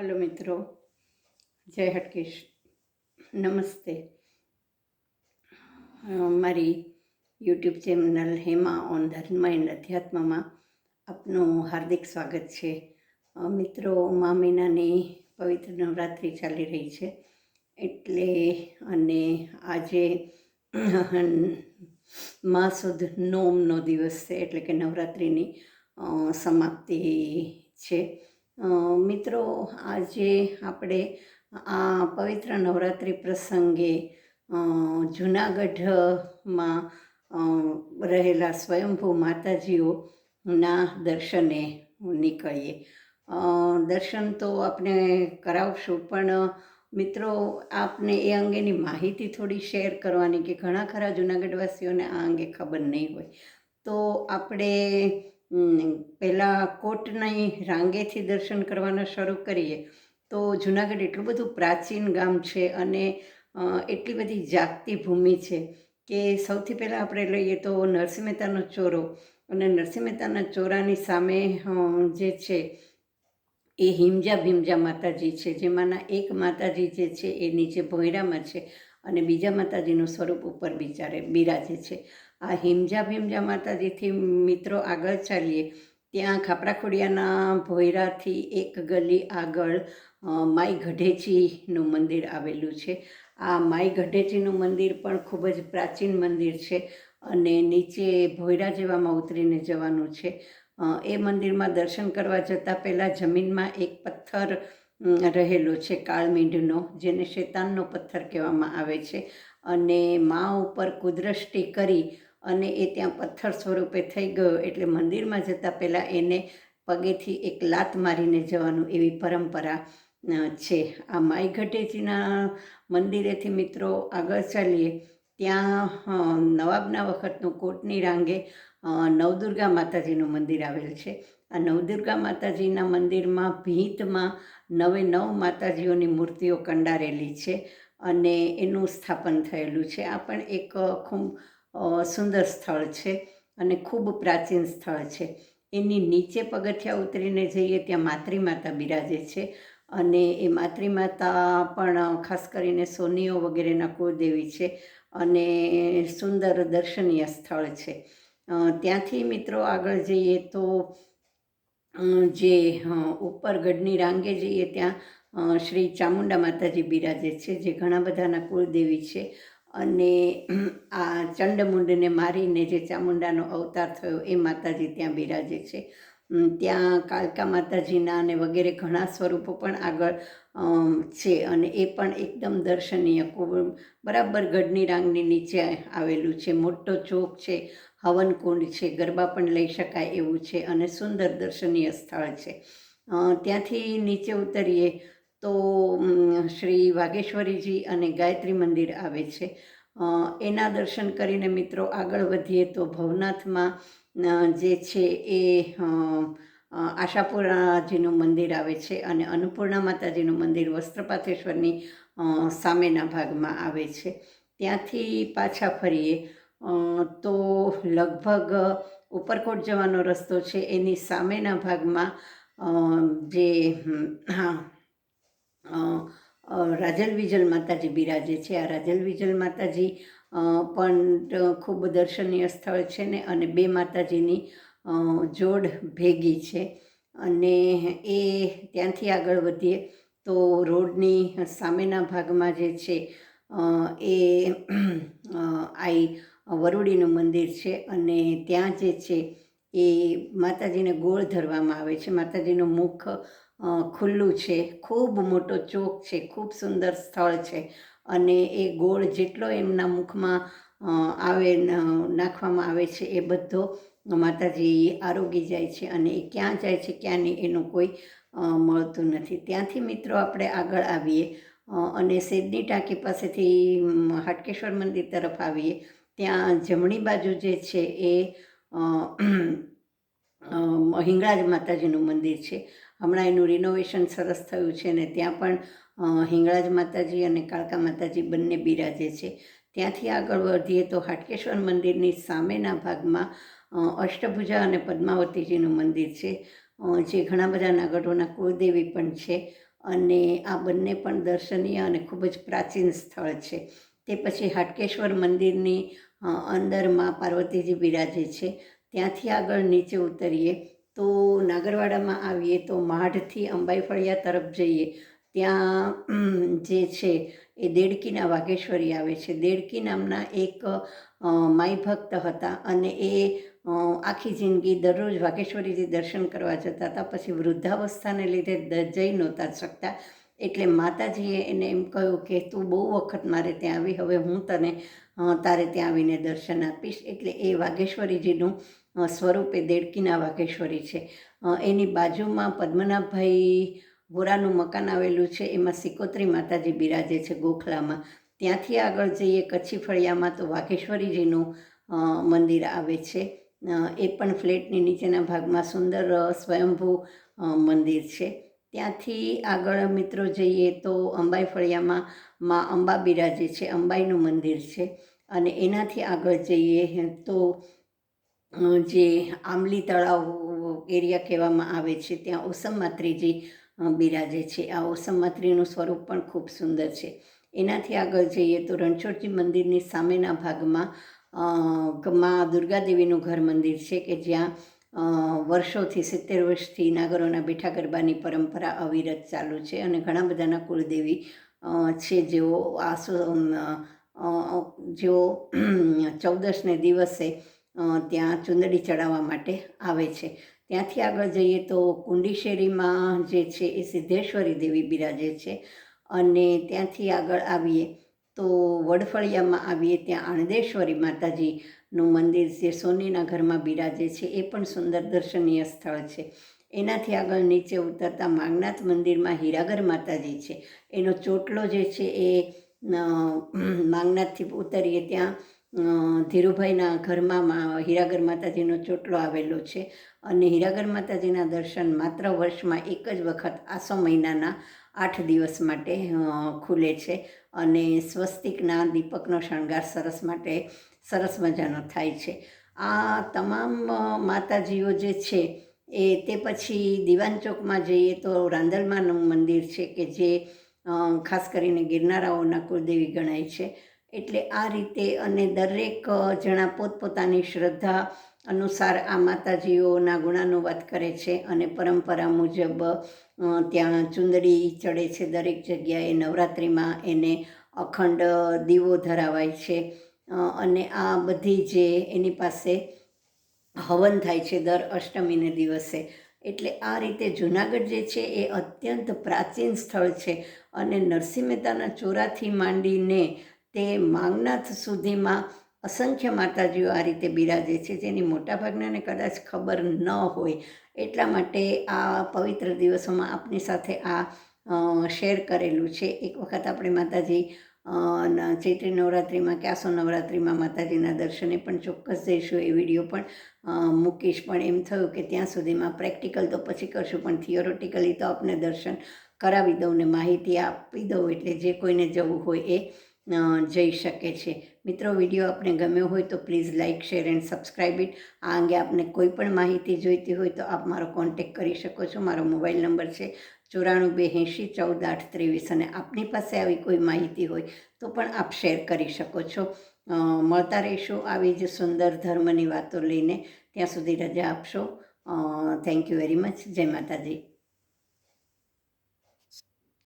Hello મિત્રો, જય હટકેશ નમસ્તે. મારી YouTube channel Hema on Dharm and અધ્યાત્મમાં આપનું હાર્દિક સ્વાગત છે. મિત્રો, મા મહિનાની પવિત્ર નવરાત્રિ ચાલી રહી છે એટલે અને આજે મા સુદ નોમનો દિવસ છે એટલે કે નવરાત્રિની સમાપ્તિ છે. મિત્રો, આજે આપણે આ પવિત્ર નવરાત્રિ પ્રસંગે જૂનાગઢમાં રહેલા સ્વયંભૂ માતાજીઓના દર્શને નીકળીએ. દર્શન તો આપણે કરાવશું, પણ, મિત્રો, આપને એ અંગેની માહિતી થોડી શેર કરવાની કે ઘણા ખરા જૂનાગઢવાસીઓને આ અંગે ખબર નહીં હોય. તો આપણે પહેલાં કોટની રાંગેથી દર્શન કરવાના શરૂ કરીએ, તો જુનાગઢ એટલું બધું પ્રાચીન ગામ છે અને એટલી બધી જાગતી ભૂમિ છે કે સૌથી પહેલાં આપણે લઈએ તો નરસિંહ મહેતાનો ચોરો અને નરસિંહ મહેતાના ચોરાની સામે જે છે એ હિમજા ભીમજા માતાજી છે, જેમાંના એક માતાજી જે છે એ નીચે ભોયરામાં છે અને બીજા માતાજીનું સ્વરૂપ ઉપર બિચારે બિરાજે છે. આ હિમજા ભીમજા માતાજીથી મિત્રો આગળ ચાલીએ. ત્યાં ખાપરાખોડિયાના ભોયરાથી એક ગલી આગળ માઈ ગઢેચીનું મંદિર આવેલું છે. આ માઈ ગઢેચીનું મંદિર પણ ખૂબ જ પ્રાચીન મંદિર છે અને નીચે ભોયરા જેવામાં ઉતરીને જવાનું છે. એ મંદિરમાં દર્શન કરવા જતાં પહેલાં જમીનમાં એક પથ્થર રહેલો છે કાળમીંઢનો જેને શેતાનનો પથ્થર કહેવામાં આવે છે. અને મા ઉપર કુદરષ્ટિ કરી અને એ ત્યાં પથ્થર સ્વરૂપે થઈ ગયો એટલે મંદિરમાં જતાં પહેલાં એને પગેથી એક લાત મારીને જવાનું એવી પરંપરા છે. આ માઈ ઘટેજીના મંદિરેથી મિત્રો આગળ ચાલીએ, ત્યાં નવાબના વખતનું કોટની રાંગે નવદુર્ગા માતાજીનું મંદિર આવેલ છે. આ નવદુર્ગા માતાજીના મંદિરમાં ભીંતમાં નવે નવ માતાજીઓની મૂર્તિઓ કંડારેલી છે અને એનું સ્થાપન થયેલું છે. આ પણ એક ખૂબ સુંદર સ્થળ છે અને ખૂબ પ્રાચીન સ્થળ છે. એની નીચે પગથિયા ઉતરીને જઈએ ત્યાં માતૃમાતા બિરાજે છે અને એ માતૃમાતા પણ ખાસ કરીને સોનીઓ વગેરેના કુળદેવી છે અને સુંદર દર્શનીય સ્થળ છે. ત્યાંથી મિત્રો આગળ જઈએ તો જે ઉપર ગઢની રાંગે જઈએ ત્યાં શ્રી ચામુંડા માતાજી બિરાજે છે જે ઘણા બધાના કુળદેવી છે. અને આ ચંડમુંડને મારીને જે ચામુંડાનો અવતાર થયો એ માતાજી ત્યાં બિરાજે છે. ત્યાં કાલકા માતાજીના અને વગેરે ઘણા સ્વરૂપો પણ આગળ છે અને એ પણ એકદમ દર્શનીય ખૂબ, બરાબર ગઢની રાંગની નીચે આવેલું છે. મોટો ચોક છે, હવનકુંડ છે, ગરબા પણ લઈ શકાય એવું છે અને સુંદર દર્શનીય સ્થળ છે. ત્યાંથી નીચે ઉતરીએ તો શ્રી વાઘેશ્વરીજી અને ગાયત્રી મંદિર આવે છે. એના દર્શન કરીને મિત્રો આગળ વધીએ તો ભવનાથમાં જે છે એ આશાપુરાજીનું મંદિર આવે છે અને અન્નપૂર્ણા માતાજીનું મંદિર વસ્ત્રપાથેશ્વરની સામેના ભાગમાં આવે છે. ત્યાંથી પાછા ફરીએ તો લગભગ ઉપરકોટ જવાનો રસ્તો છે એની સામેના ભાગમાં જે હા. રાજલ વિજલ માતાજી બિરાજે છે. આ રાજલ વિજલ માતાજી પણ ખૂબ દર્શનીય સ્થળ છે ને, અને બે માતાજીની જોડ ભેગી છે. અને એ ત્યાંથી આગળ વધીએ તો રોડની સામેના ભાગમાં જે છે એ આઈ, વરુડીનું મંદિર છે. અને ત્યાં જે છે, એ માતાજીને ગોળ ધરવામાં આવે છે. માતાજીનું મુખ ખુલ્લું છે. ખૂબ મોટો ચોક છે. ખૂબ સુંદર સ્થળ છે. અને એ ગોળ જેટલો એમના મુખમાં આવે નાખવામાં આવે છે એ બધો માતાજી આરોગી જાય છે અને એ ક્યાં જાય છે ક્યાં નહીં એનું કોઈ મળતું નથી. ત્યાંથી મિત્રો આપણે આગળ આવીએ. અને સેદની ટાંકી પાસેથી હાટકેશ્વર મંદિર તરફ આવીએ. ત્યાં જમણી બાજુ જે છે એ હિંગળાજ માતાજીનું મંદિર છે. હમણાં એનું રિનોવેશન સરસ થયું છે ને ત્યાં પણ હિંગળાજ માતાજી અને કાળકા માતાજી બંને બિરાજે છે. ત્યાંથી આગળ વધીએ તો હાટકેશ્વર મંદિરની સામેના ભાગમાં અષ્ટભુજા અને પદ્માવતીજીનું મંદિર છે. જે ઘણા બધા નાગરોના કુળદેવી પણ છે અને આ બંને પણ દર્શનીય અને ખૂબ જ પ્રાચીન સ્થળ છે. તે પછી હાટકેશ્વર મંદિરની અંદર મા પાર્વતીજી બિરાજે છે. ત્યાંથી આગળ નીચે ઉતરીએ તો નાગરવાડામાં આવીએ તો માઢથી અંબાઈ ફળિયા તરફ જઈએ. ત્યાં જે છે એ દેડકીના વાઘેશ્વરી આવે છે. દેડકી નામના એક માઈ ભક્ત હતા અને એ આખી જિંદગી દરરોજ વાઘેશ્વરીથી દર્શન કરવા જતા હતા. પછી વૃદ્ધાવસ્થાને લીધે જઈ નહોતા શકતા. એટલે માતાજીએ એને એમ કહ્યું કે તું બહુ વખત મારે ત્યાં આવી, હવે હું તને તારે ત્યાં આવીને દર્શન આપીશ. એટલે એ વાઘેશ્વરીજીનું સ્વરૂપે દેડકીના વાઘેશ્વરી છે. એની બાજુમાં પદ્મનાભભાઈ વોરાનું મકાન આવેલું છે. એમાં સિકોત્રી માતાજી બિરાજે છે ગોખલામાં. ત્યાંથી આગળ જઈએ કચ્છી ફળિયામાં તો વાઘેશ્વરીજીનું મંદિર આવે છે. એ પણ ફ્લેટની નીચેના ભાગમાં સુંદર સ્વયંભૂ મંદિર છે. ત્યાંથી આગળ મિત્રો જઈએ તો અંબાઈ ફળિયામાં મા અંબા બિરાજે છે, અંબાઈનું મંદિર છે અને એનાથી આગળ જઈએ તો જે આંબલી તળાવ એરિયા કહેવામાં આવે છે, ત્યાં ઓસમ માત્રીજી બિરાજે છે. આ ઓસમ માત્રીનું સ્વરૂપ પણ ખૂબ સુંદર છે. એનાથી આગળ જઈએ તો રણછોડજી મંદિરની સામેના ભાગમાં મા દુર્ગાદેવીનું ઘર મંદિર છે કે જ્યાં વર્ષોથી સિત્તેર વર્ષથી નાગરોના બેઠા ગરબાની પરંપરા અવિરત ચાલુ છે અને ઘણા બધાના કુળદેવી છે જેઓ અ, જેઓ ચૌદસને દિવસે ત્યાં ચુંદડી ચડાવવા માટે આવે છે. ત્યાંથી આગળ જઈએ તો કુંડીશેરીમાં જે છે એ સિદ્ધેશ્વરી દેવી બિરાજે છે અને ત્યાંથી આગળ આવીએ તો વડફળિયામાં આવીએ ત્યાં આણદેશ્વરી માતાજીનું મંદિર જે સોનીના ઘરમાં બિરાજે છે, એ પણ સુંદર દર્શનીય સ્થળ છે. એનાથી આગળ નીચે ઉતરતા માંગનાથ મંદિરમાં હીરાગર માતાજી છે. એનો ચોટલો જે છે એ માંગનાથથી ઉતરીએ ત્યાં ધીરુભાઈના ઘરમાં હીરાગર માતાજીનો ચોટલો આવેલો છે. અને હીરાગર માતાજીના દર્શન માત્ર વર્ષમાં એક જ વખત આસો મહિનાના આઠ દિવસ માટે ખુલે છે. અને સ્વસ્તિકના દીપકનો શણગાર સરસ માટે સરસ મજાનો થાય છે. આ તમામ માતાજીઓ જે છે, એ તે પછી દિવાન ચોકમાં જઈએ તો રાંદલમાનું મંદિર છે કે જે ખાસ કરીને ગિરનારાઓના કુળદેવી ગણાય છે. એટલે આ રીતે અને દરેક જણા પોતપોતાની શ્રદ્ધા અનુસાર આ માતાજીઓના ગુણાનુવાદ કરે છે અને પરંપરા મુજબ ત્યાં ચુંદડી ચડે છે દરેક જગ્યાએ. નવરાત્રિમાં એને અખંડ દીવો ધરાવાય છે. અને આ બધી જે એની પાસે હવન થાય છે દર અષ્ટમીને દિવસે. એટલે આ રીતે જુનાગઢ જે છે એ અત્યંત પ્રાચીન સ્થળ છે અને નરસિંહ મહેતાના ચોરાથી માંડીને તે માંગનાથ સુધીમાં અસંખ્ય માતાજીઓ આ રીતે બિરાજે છે. જેની મોટાભાગનાને કદાચ ખબર ન હોય. એટલા માટે આ પવિત્ર દિવસોમાં આપની સાથે આ શેર કરેલું છે. એક વખત આપણે માતાજી ચૈત્રી નવરાત્રિમાં કે નવરાત્રિમાં માતાજીના દર્શને પણ ચોક્કસ જઈશું. એ વીડિયો પણ મૂકીશ. પણ એમ થયું કે ત્યાં સુધીમાં પ્રેક્ટિકલ તો પછી કરશું. પણ થિયોરોટિકલી તો આપને દર્શન કરાવી દઉં ને માહિતી આપી દઉં. એટલે જે કોઈને જવું હોય એ જઈ શકે છે. મિત્રો, વીડિયો આપને ગમ્યો હોય તો please like share and subscribe it. આ અંગે આપને કોઈ પણ માહિતી જોઈતી હોય તો આપ મારો કોન્ટેક કરી શકો છો. મારો મોબાઈલ નંબર છે ચોરાણું બે એંશી ચૌદ આઠ ત્રેવીસ અને આપની પાસે આવી કોઈ માહિતી હોય તો પણ આપ શેર કરી શકો છો. મળતા રહીશું આવી જ સુંદર ધર્મની વાતો લઈને. ત્યાં સુધી રજા આપશો. થેન્ક યુ વેરી મચ જય માતાજી.